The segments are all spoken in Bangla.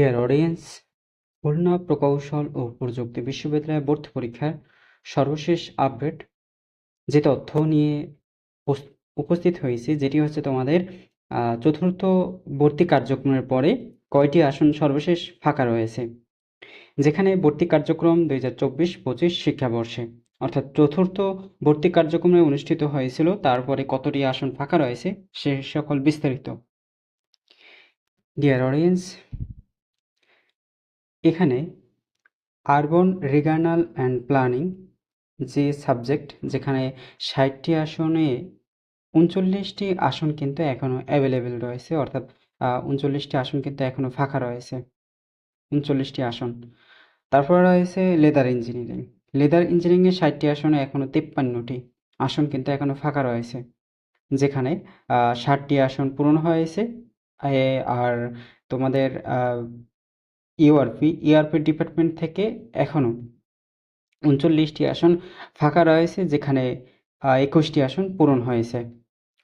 ডিয়ার অডিয়েন্স খুলনা প্রকৌশল ও প্রযুক্তি বিশ্ববিদ্যালয়ে ভর্তি পরীক্ষার সর্বশেষ আপডেট যে তথ্য নিয়ে উপস- উপস্থিত হয়েছে, যেটি হচ্ছে তোমাদের চতুর্থ ভর্তি কার্যক্রমের পরে কয়টি আসন সর্বশেষ ফাঁকা রয়েছে, যেখানে ভর্তি কার্যক্রম দুই হাজার চব্বিশ পঁচিশ শিক্ষাবর্ষে, অর্থাৎ চতুর্থ ভর্তি কার্যক্রমে অনুষ্ঠিত হয়েছিল, তারপরে কতটি আসন ফাঁকা রয়েছে, সে সকল বিস্তারিত। ডিয়ার অডিয়েন্স এখানে আরবন রিগানাল অ্যান্ড প্ল্যানিং যে সাবজেক্ট যেখানে ষাটটি আসনে উনচল্লিশটি আসন কিন্তু এখনও অ্যাভেলেবেল রয়েছে, অর্থাৎ উনচল্লিশটি আসন কিন্তু এখনও ফাঁকা রয়েছে, উনচল্লিশটি আসন। তারপর রয়েছে লেদার ইঞ্জিনিয়ারিং। লেদার ইঞ্জিনিয়ারিংয়ে ষাটটি আসনে এখনও তেপ্পান্নটি আসন কিন্তু এখনও ফাঁকা রয়েছে, যেখানে ষাটটি আসন পূরণ হয়েছে আর তোমাদের ইউআরপি ইআরপি ডিপার্টমেন্ট থেকে এখনও উনচল্লিশটি আসন ফাঁকা রয়েছে, যেখানে একুশটি আসন পূরণ হয়েছে।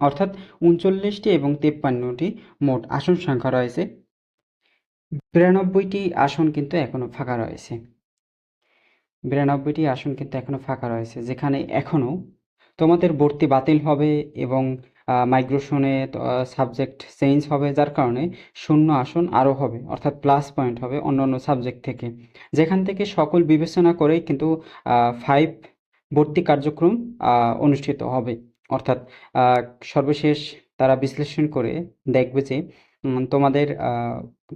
অর্থাৎ উনচল্লিশটি এবং তেপ্পান্নটি মোট আসন সংখ্যা রয়েছে। বিরানব্বইটি আসন কিন্তু এখনও ফাঁকা রয়েছে। বিরানব্বইটি আসন কিন্তু এখনও ফাঁকা রয়েছে, যেখানে এখনও তোমাদের ভর্তি বাতিল হবে এবং মাইগ্রেশনে সাবজেক্ট চেঞ্জ হবে, যার কারণে শূন্য আসন আরও হবে, অর্থাৎ প্লাস পয়েন্ট হবে অন্য অন্য সাবজেক্ট থেকে। যেখান থেকে সকল বিবেচনা করেই কিন্তু ফাইভ ভর্তি কার্যক্রম অনুষ্ঠিত হবে। অর্থাৎ সর্বশেষ তারা বিশ্লেষণ করে দেখবে যে তোমাদের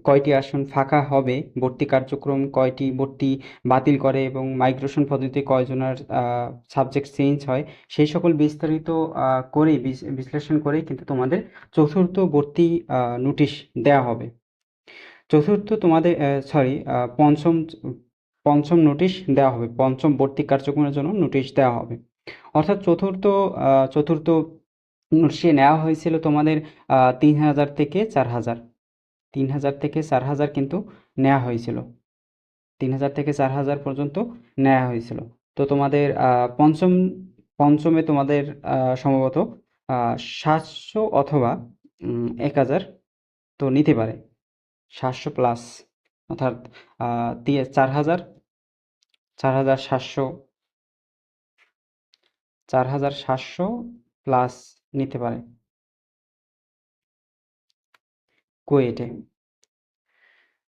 কয়টি আসন ফাঁকা হবে? ভর্তি কার্যক্রম কয়টি? ভর্তি বাতিল করে এবং মাইগ্রেশন পদ্ধতিতে কয়জনের সাবজেক্ট চেঞ্জ হয়? সেই সকল বিস্তারিত বিস- বিশ্লেষণ করেই কিন্তু তোমাদের চতুর্থ ভর্তি নোটিশ দেওয়া হবে। চতুর্থ তোমাদের সরি পঞ্চম পঞ্চম নোটিশ দেওয়া হবে। পঞ্চম ভর্তি কার্যক্রমের জন্য নোটিশ দেওয়া হবে। অর্থাৎ চতুর্থ চতুর্থ নোটিশে নেওয়া হয়েছিল তোমাদের তিন হাজার থেকে চার হাজার। তিন হাজার থেকে চার হাজার কিন্তু নেওয়া হয়েছিল। তিন হাজার থেকে চার হাজার পর্যন্ত নেওয়া হয়েছিল। তো তোমাদের পঞ্চম, পঞ্চমে তোমাদের সম্ভবত সাতশো অথবা এক হাজার তো নিতে পারে। সাতশো প্লাস, অর্থাৎ চার হাজার চার হাজার সাতশো, চার হাজার সাতশো প্লাস নিতে পারে। কুয়েটে।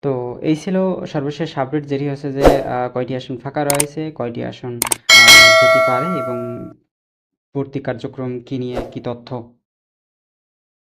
তো এই ছিল সর্বশেষ আপডেট যেটি হচ্ছে যে কয়টি আসন ফাঁকা রয়েছে, কয়টি আসন যেতে পারে এবং ভর্তি কার্যক্রম কি নিয়ে কি তথ্য